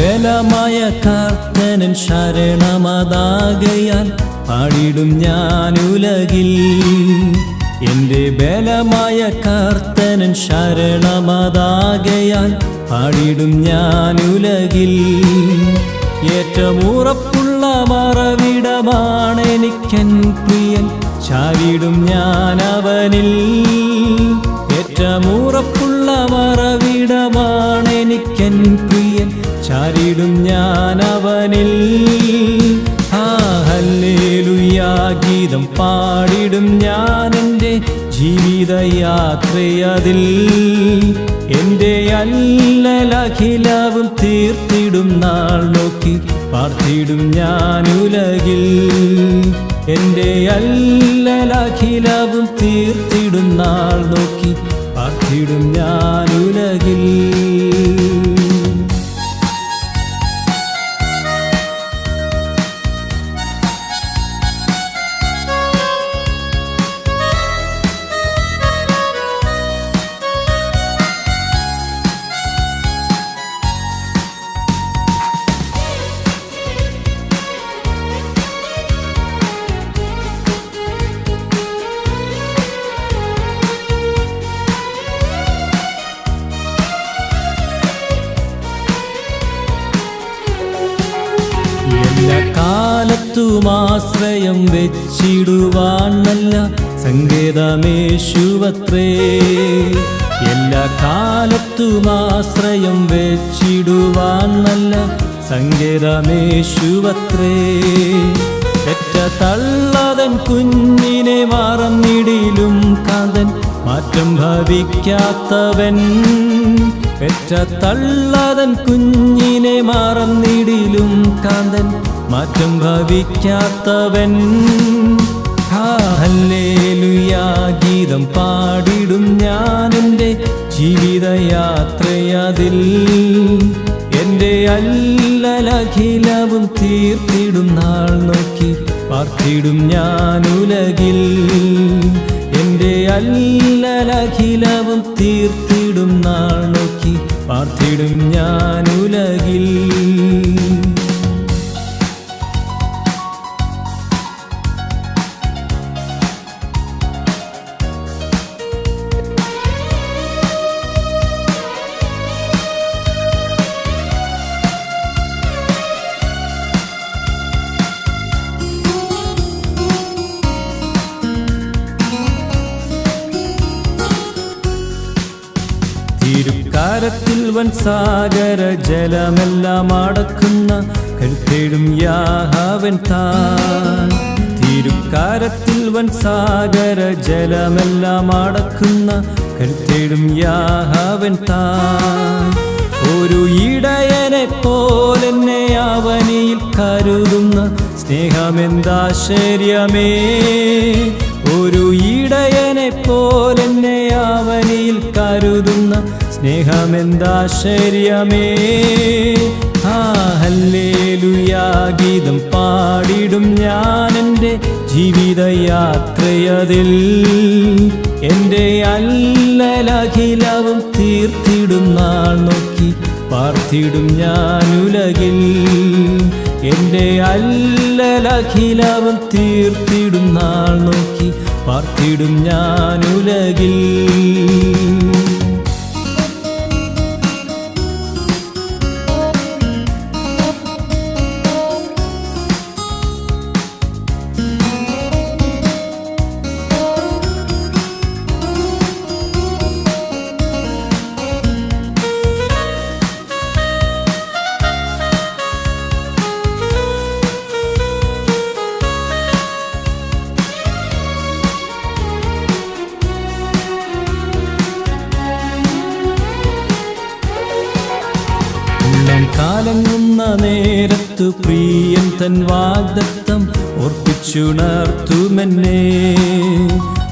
ബലമായ കാർത്തനൻ ശരണമതാകയാൽ പാടിടും ഞാൻ ഉലകിൽ എന്റെ ബലമായ കാർത്തനൻ ശരണമതാകയാൽ പാടിടും ഞാൻ ഉലകിൽ ഏറ്റമുറപ്പുള്ള മറവിടമാണ് എനിക്കൻ പ്രിയൻ ചാരിടും ഞാൻ അവനിൽ ഏറ്റവും ഉറപ്പുള്ള മറവിടമാണ് എനിക്കൻ ചാരിടും ഞാൻ അവനിൽ ആ ഹല്ലേലൂയാ ഗീതം പാടിടും ഞാൻ എന്റെ ജീവിതയാത്രയതിൽ. എന്റെ അല്ലലഖിലവും തീർത്തിടും നാൾ നോക്കി പാർത്തിടും ഞാൻ ഉലകിൽ എന്റെ അല്ലലഖിലവും തീർത്തിടും നാൾ നോക്കി പാർത്തിടും ഞാൻ ഉലകിൽ ആശ്രയം വെച്ചിടുവാൻ നല്ല സങ്കേതമേശുവത്രേ. എല്ലാ കാലത്തും ആശ്രയം വെച്ചിടുവാൻ നല്ല സങ്കേതമേശുവത്രേ. പെറ്റ തള്ളതൻ കുഞ്ഞിനെ മറന്നിടിലും കാന്തൻ മാറ്റം ഭവിക്കാത്തവൻ. പെറ്റ തള്ളതൻ കുഞ്ഞിനെ മറന്നിടിലും കാന്തൻ മാറ്റം ഭവിക്കാത്തവൻ. ഗീതം പാടിടും ഞാനെന്റെ ജീവിതയാത്രയതിൽ. എന്റെ അല്ലലഖിലവും തീർത്തിടും നാൾ നോക്കി പാർത്തിടും ഞാൻ ഉലകിൽ എന്റെ അല്ലലഖിലവും തീർത്തിടും നാൾ നോക്കി പാർത്തിടും ഞാൻ തിരുക്കാരത്തിൽ വൻ സാഗര ജലമെല്ലാം അടക്കുന്ന കരുത്തേടും യാഹവൻ താൻ. തിരുക്കാരത്തിൽ വൻ സാഗര ജലമെല്ലാം അടക്കുന്ന കരുത്തേടും യാഹവൻ താൻ. ഒരു ഇടയനെ പോലെന്നെ അവനിൽ കരുതുന്ന സ്നേഹമെന്താശ്ചര്യമേ? ഒരു ഇടയനെ പോലെന്നെ അവനിൽ കരുതുന്ന സ്നേഹമെന്താശ്ചര്യമേ ആ ഹല്ലേലൂയാ ഗീതം പാടിടും ഞാൻ എന്റെ ജീവിതയാത്രയതിൽ. എന്റെ അല്ലലഖിലവും തീർത്തിടും നാൾ നോക്കി പാർത്തിടും ഞാൻ ഉലകിൽ. എന്റെ അല്ലലഖിലവും തീർത്തിടും നാൾ നോക്കി പാർത്തിടും ഞാൻ കാലങ്ങുന്ന നേരത്തു പ്രിയൻ തൻ വാഗ്ദത്തം ഓർപ്പിച്ചുണർത്തുമെന്നെ.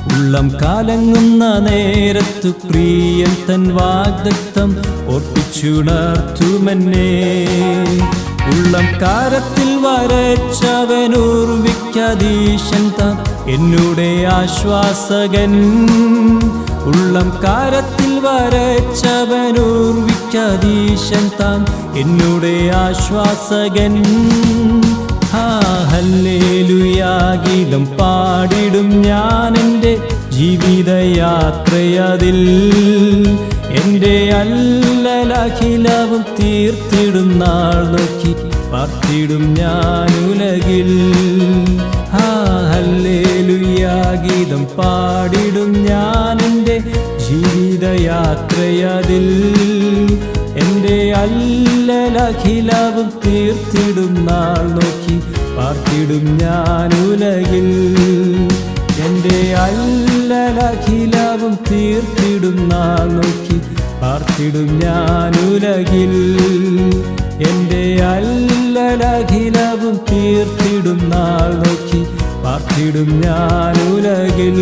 ഉള്ളം കാലങ്ങുന്ന നേരത്തു പ്രിയൻ തൻ വാഗ്ദത്തം ഓർപ്പിച്ചുണർത്തുമെന്നെ. ഉള്ളം കാരത്തിൽ വരച്ചവനൂർവിക്കതീശൻ താൻ എന്നുടെ ആശ്വാസകൻ. ഉള്ളം കാരത്തിൽ വരച്ചവനൂർവിക്കതീശൻ താൻ എന്നുടെ ആശ്വാസകൻ. ഹാ ഹല്ലേലൂയാഗീതം പാടിടും ഞാൻ എന്റെ ജീവിതയാത്രയതിൽ. എന്റെ അല്ലലഖിലവും തീർത്തിടും നാൾ നോക്കി പാർത്തിടും ഞാൻ ഉലകിൽ. ഹാ ഹല്ലേലൂയാഗീതം പാടിടും ഞാൻ എന്റെ യാത്രയതിൽ എന്റെ അല്ലലഖിലവും തീർത്തിടും നാൾ നോക്കി പാർത്തിടും ഞാൻ ഉലകിൽ. എന്റെ അല്ലലഖിലവും തീർത്തിടും നാൾ നോക്കി പാർത്തിടും ഞാൻ ഉലകിൽ. എന്റെ അല്ലലഖിലവും തീർത്തിടും നാൾ നോക്കി പാർത്തിടും ഞാൻ ഉലകിൽ.